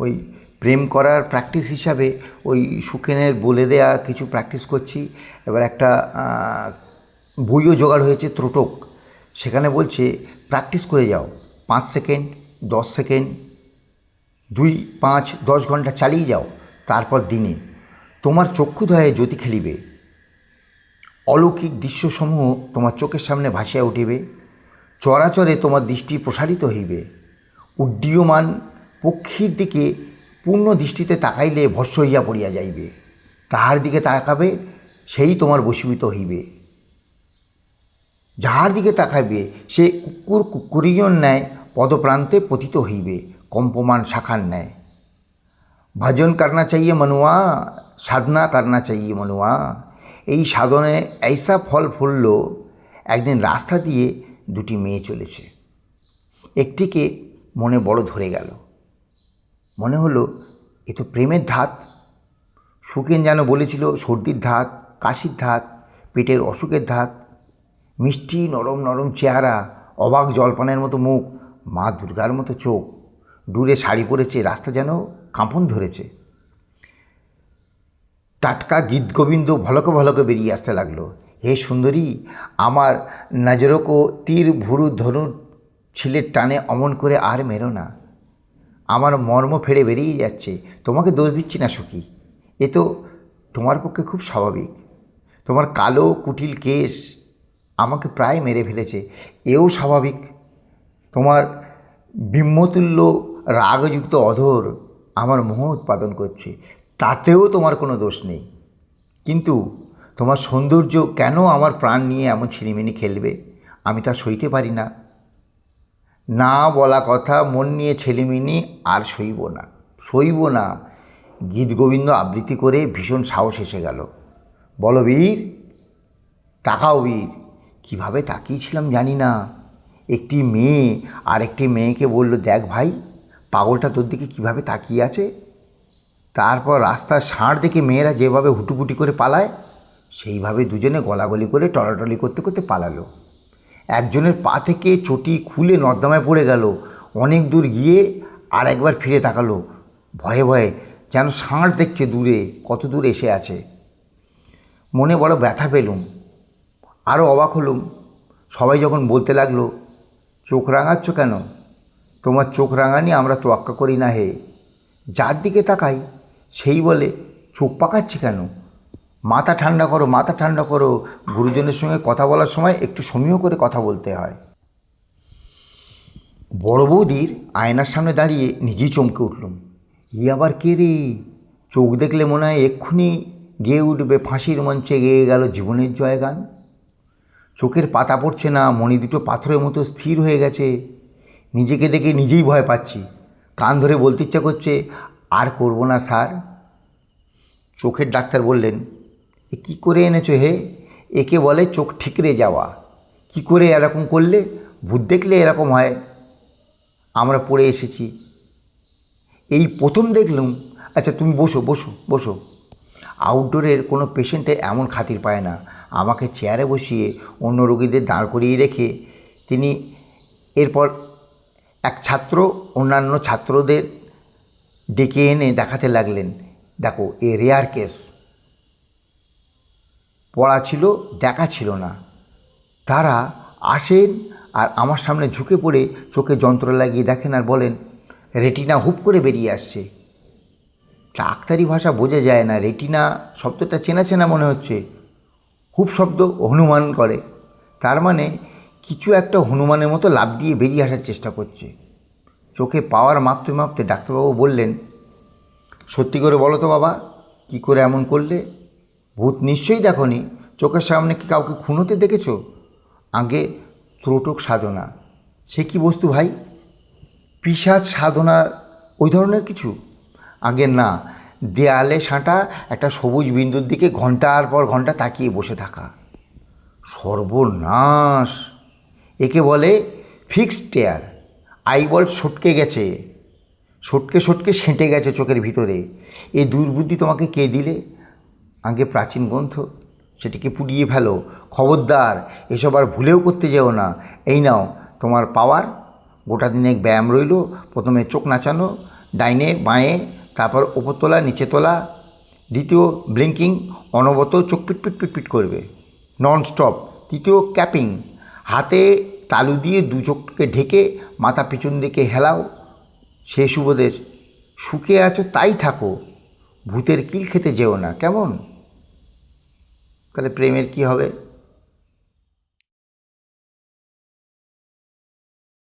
ওই প্রেম করার প্র্যাকটিস হিসাবে ওই সুখেনের বলে দেয়া কিছু প্র্যাকটিস করছি। এবার একটা বইও জোগাড় হয়েছে ত্রোটক। সেখানে বলছে প্র্যাকটিস করে যাও। পাঁচ সেকেন্ড, দশ সেকেন্ড, দুই, পাঁচ, দশ ঘণ্টা চালিয়ে যাও, তারপর দিনে। তোমার চক্ষুদয়ে জ্যোতি খেলিবে। অলৌকিক দৃশ্যসমূহ তোমার চোখের সামনে ভাসিয়া উঠিবে। চরাচরে তোমার দৃষ্টি প্রসারিত হইবে। উড্ডীয়মান পক্ষীর দিকে পূর্ণ দৃষ্টিতে তাকাইলে ভস্য হইয়া পড়িয়া যাইবে। তাহার দিকে তাকাবে, সেই তোমার বশীভূত হইবে। যাহার দিকে তাকাইবে, সে কুকুর কুকুরিয়ন ন্যায় পদপ্রান্তে পতিত হইবে, কম্পমান শাখার ন্যায়। ভজন করনা চাইয়ে মনুয়া, সাধনা করনা চাইয়ে মনুয়া। এই সাধনে ऐसा ফল ফুলল, একদিন রাস্তা দিয়ে দুটি মেয়ে চলেছে। একটিকে মনে বড় ধরে গেল। মনে হলো, এ তো প্রেমের ধাত। সুখেন যেন বলেছিল, সর্দির ধাত, কাশির ধাত, পেটের অসুখের ধাত। মিষ্টি নরম নরম চেহারা, অবাক জলপানের মতো মুখ, মা দুর্গার মতো চোখ, দূরে শাড়ি পরেছে, রাস্তা যেন কাঁপন ধরেছে। টাটকা গীত গোবিন্দ ভলকে ভলকে বেরিয়ে আসতে লাগল। হে সুন্দরী, আমার নজরকো তীর ভুরু ধনুর ছিলের টানে অমন করে আর মেরো না। আমার মর্ম ফেড়ে বেরিয়ে যাচ্ছে। তোমাকে দোষ দিচ্ছি না, সুখী। এ তো তোমার পক্ষে খুব স্বাভাবিক। তোমার কালো কুটিল কেশ আমাকে প্রায় মেরে ফেলেছে। এও স্বাভাবিক। তোমার বিম্মতুল্য রাগযুক্ত অধর আমার মোহ উৎপাদন করছে। তাতেও তোমার কোনো দোষ নেই। কিন্তু তোমার সৌন্দর্য কেন আমার প্রাণ নিয়ে এমন ছিনিমিনি খেলবে? আমি তা সইতে পারি না। না বলা কথা, মন নিয়ে ছেলেমিনি আর সইব না। সইব না। গীত গোবিন্দ আবৃত্তি করে ভীষণ সাহস এসে গেল। বলো বীর, তাকাও বীর, কীভাবে তাকিয়েছিলাম জানি না। একটি মেয়ে আর একটি মেয়েকে বলল, দেখ ভাই, পাগলটা তোর দিকে কীভাবে তাকিয়ে আছে? তারপর রাস্তার ষাঁড় দেখে মেয়েরা যেভাবে হুটুপুটি করে পালায়, সেইভাবে দুজনে গলাগলি করে টলাটলি করতে করতে পালালো। একজনের পা থেকে চটি খুলে নর্দমায় পড়ে গেল। অনেক দূর গিয়ে আর একবার ফিরে তাকালো। ভয়ে ভয়ে, যেন ষাঁড় দেখছে দূরে, কত দূর এসে আছে। মনে বড় ব্যথা পেলুম। আরও অবাক হলুম। সবাই যখন বলতে লাগল, চোখ রাঙাচ্ছ কেন? তোমার চোখ রাঙানি আমরা তোয়াক্কা করি না হে। যার দিকে তাকাই, সেই বলে, চোখ পাকাচ্ছে কেন? মাথা ঠান্ডা করো, মাথা ঠান্ডা করো। গুরুজনের সঙ্গে কথা বলার সময় একটু সমীহ করে কথা বলতে হয়। বড় বৌদির আয়নার সামনে দাঁড়িয়ে নিজেই চমকে উঠলুম। ই আবার কে রে? চোখ দেখলে মনে হয় এক্ষুনি গেয়ে উঠবে, ফাঁসির মঞ্চে গেয়ে গেল জীবনের জয়গান। চোখের পাতা পড়ছে না, মণি দুটো পাথরের মতো স্থির হয়ে গেছে। নিজেকে দেখে নিজেই ভয় পাচ্ছি। কান ধরে বলতে ইচ্ছা করছে, আর করব না, স্যার? চোখের ডাক্তার বললেন এ কী করে এনেছো হে? একে বলে চোখ ঠিকরে যাওয়া। কি করে এরকম করলে? ভূত দেখলে এরকম হয়। আমরা পড়ে এসেছি। এই প্রথম দেখলুম। আচ্ছা তুমি বসো বসো বসো। আউটডোরের কোনো পেশেন্টে এমন খাতির পায় না। আমাকে চেয়ারে বসিয়ে অন্য রোগীদের দাঁড় করিয়ে রেখে তিনি এরপর এক ছাত্র অন্যান্য ছাত্রদের ডেকে এনে দেখাতে লাগলেন। দেখো, এ রেয়ার কেস পড়া ছিল, দেখা ছিল না। তারা আসেন আর আমার সামনে ঝুঁকে পড়ে চোখে যন্ত্র লাগিয়ে দেখেন আর বলেন, রেটিনা হুপ করে বেরিয়ে আসছে। ডাক্তারি ভাষা বোঝা যায় না, রেটিনা শব্দটা চেনা চেনা মনে হচ্ছে। হুপ শব্দ হনুমান করে। তার মানে কিছু একটা হনুমানের মতো লাভ দিয়ে বেরিয়ে আসার চেষ্টা করছে। চোখে পাওয়ার মাপতে মাপতে ডাক্তারবাবু বললেন, সত্যি করে বলো তো বাবা, কি করে এমন করলে? ভূত নিশ্চয়ই দেখনি। চোখের সামনে কি কাউকে খুনোতে দেখেছ? আগে ত্রোটক সাধনা। সে কি বস্তু ভাই? পিসাজ সাধনা, ওই ধরনের কিছু? আগে না। দেয়ালে সাঁটা, একটা সবুজ বিন্দুর দিকে ঘণ্টার পর ঘণ্টা তাকিয়ে বসে থাকা। সর্বনাশ। একে বলে ফিক্সড টেয়ার। আইবল সটকে গেছে। সটকে সটকে সেঁটে গেছে চোখের ভিতরে। এই দুর্বুদ্ধি তোমাকে কে দিলে? আগে প্রাচীন গ্রন্থ, সেটিকে পুড়িয়ে ফেলো। খবরদার, এসব আর ভুলেও করতে যেও না। এই নাও, তোমার পাওয়ার। গোটা দিনে ব্যায়াম রইল, প্রথমে চোখ নাচানো, ডাইনে বাঁয়ে, তারপর ওপর তোলা, নিচে তোলা। দ্বিতীয় ব্লিঙ্কিং অনবত চোখ পিট পিট পিট পিট করবে। নন স্টপ তৃতীয়, ক্যাপিং। হাতে তালু দিয়ে দু চোখকে ঢেকে মাথা পিছন দিকে হেলাও। শেষ উপদেশ, সুখে আছো তাই থাকো। ভূতের কিল খেতে যেও না, কেমন? তাহলে প্রেমের কি হবে?